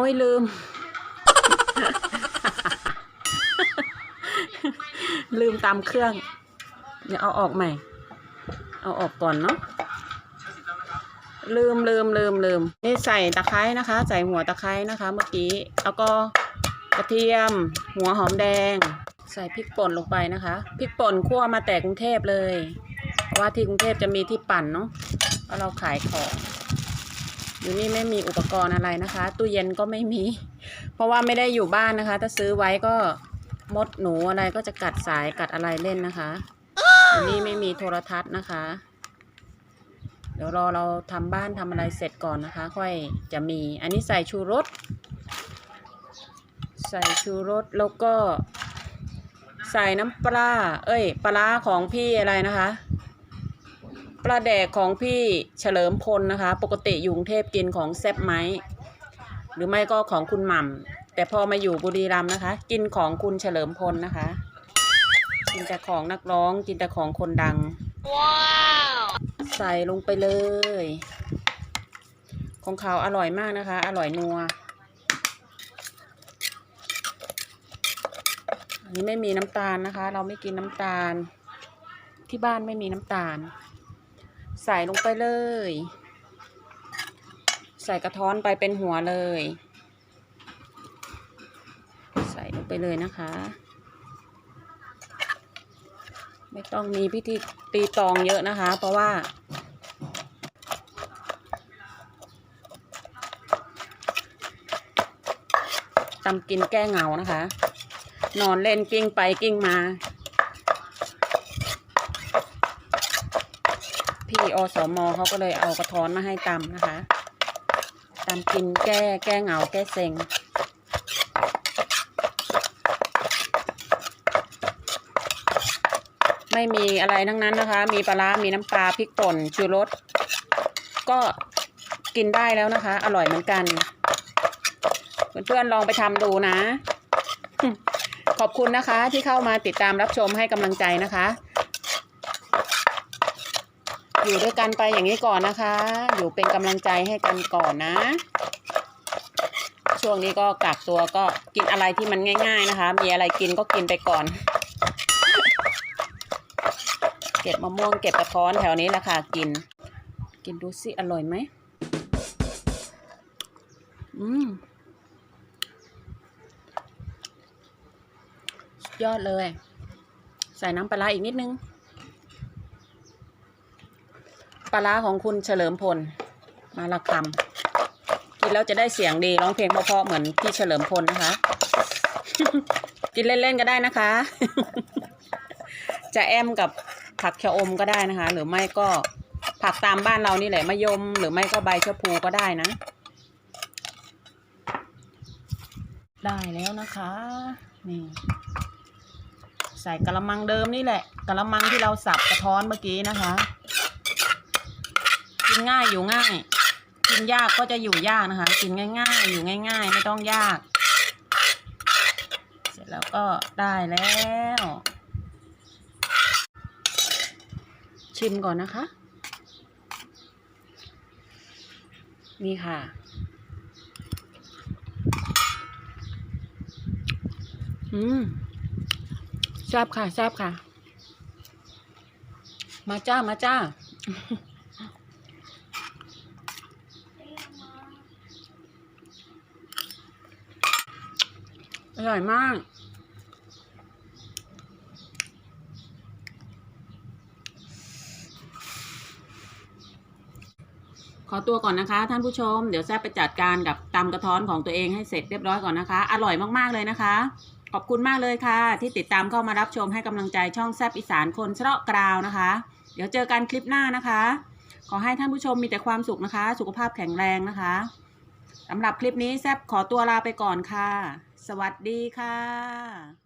อ้ยลืม ลืมตามเครื่อง เดี๋ยวเอาออกใหม่ เอาออกก่อนเนาะลืมลืมลืมลืมนี่ใส่ตะไคร้นะคะ ใส่หัวตะไคร้นะคะ เมื่อกี้ แล้วก็กระเทียม หัวหอมแดง ใส่พริกป่นลงไปนะคะพริกป่นคั่วมาแต่กรุงเทพเลย เพราะว่าที่กรุงเทพจะมีที่ปั่นเนาะเพราะเราขายของ อยู่นี่ไม่มีอุปกรณ์อะไรนะคะ ตู้เย็นก็ไม่มี เพราะว่าไม่ได้อยู่บ้านนะคะ ถ้าซื้อไว้ก็มดหนูอะไรก็จะกัดสายกัดอะไรเล่นนะคะอยู่นี่ไม่มีโทรทัศน์นะคะ เดี๋ยวรอเราทำบ้านทำอะไรเสร็จก่อนนะคะ ค่อยจะมี อันนี้ใส่ชูรส ใส่ชูรสแล้วก็ ใส่น้ำปลา เอ้ย ปลาร้าของพี่อะไรนะคะ ปลาแดกของพี่เฉลิมพลนะคะ ปกติอยู่กรุงเทพกินของแซบไหมหรือไม่ก็ของคุณหม่ำแต่พอมาอยู่บุรีรัมย์นะคะ กินของคุณเฉลิมพลนะคะ กินแต่ของนักร้องกินแต่ของคนดังใส่ลงไปเลย ของเขาอร่อยมากนะคะ อร่อยนัวอันนี้ไม่มีน้ำตาลนะคะ เราไม่กินน้ำตาล ที่บ้านไม่มีน้ำตาล ใส่ลงไปเลย ใส่กระท้อนไปเป็นหัวเลย ใส่ลงไปเลยนะคะ ไม่ต้องมีพิธีตีตองเยอะนะคะ เพราะว่า ตำกินแก้เหงานะคะ นอนเล่นกิ้งไปกิ้งมา อสมเขาก็เลยเอากระท้อนมาให้ตำนะคะตำกินแก้แก้เหงาแก้เซ็งไม่มีอะไรทั้งนั้นนะคะ มีปลาร้ามีน้ำปลาพริกป่นชูรสก็กินได้แล้วนะคะ อร่อยเหมือนกัน เพื่อนๆลองไปทำดูนะ ขอบคุณนะคะที่เข้ามาติดตามรับชมให้กำลังใจนะคะ อยู่ด้วยกันไปอย่างนี้ก่อนนะคะ อยู่เป็นกำลังใจให้กันก่อนนะ ช่วงนี้ก็กักตัวก็กินอะไรที่มันง่าย ๆนะคะ มีอะไรกินก็กินไปก่อน เก็บมะม่วงเก็บกระท้อนแถวนี้แหละค่ะกิน กินดูสิอร่อยไหมอืมยอดเลย ใส่น้ำปลาอีกนิดนึง ปลาร้าของคุณเฉลิมพล มาละคำกินแล้วจะได้เสียงดีร้องเพลงเพราะๆเหมือนพี่เฉลิมพลนะคะ กินเล่นๆก็ได้นะคะ จะแอมกับผักชะอมก็ได้นะคะ หรือไม่ก็ผักตามบ้านเรานี่แหละมะยม หรือไม่ก็ใบชะพูก็ได้นะ ได้แล้วนะคะ นี่ใส่กระมังเดิมนี่แหละกระมังที่เราสับกระท้อนเมื่อกี้นะคะ กินง่ายอยู่ง่าย กินยากก็จะอยู่ยากนะคะ กินง่าย ๆ อยู่ง่าย ๆ ไม่ต้องยาก เสร็จแล้วก็ได้แล้ว ชิมก่อนนะคะ นี่ค่ะ อืมแซ่บค่ะแซ่บค่ะ มาจ้ามาจ้า อร่อยมาก ขอตัวก่อนนะคะ ท่านผู้ชม เดี๋ยวแซ่บไปจัดการกับตำกระท้อนของตัวเองให้เสร็จเรียบร้อยก่อนนะคะ อร่อยมากๆเลยนะคะ ขอบคุณมากเลยค่ะ ที่ติดตามเข้ามารับชมให้กำลังใจช่องแซบอีสานคนเสราะกราวนะคะ เดี๋ยวเจอกันคลิปหน้านะคะ ขอให้ท่านผู้ชมมีแต่ความสุขนะคะ สุขภาพแข็งแรงนะคะสำหรับคลิปนี้แซบขอตัวลาไปก่อนค่ะ สวัสดีค่ะ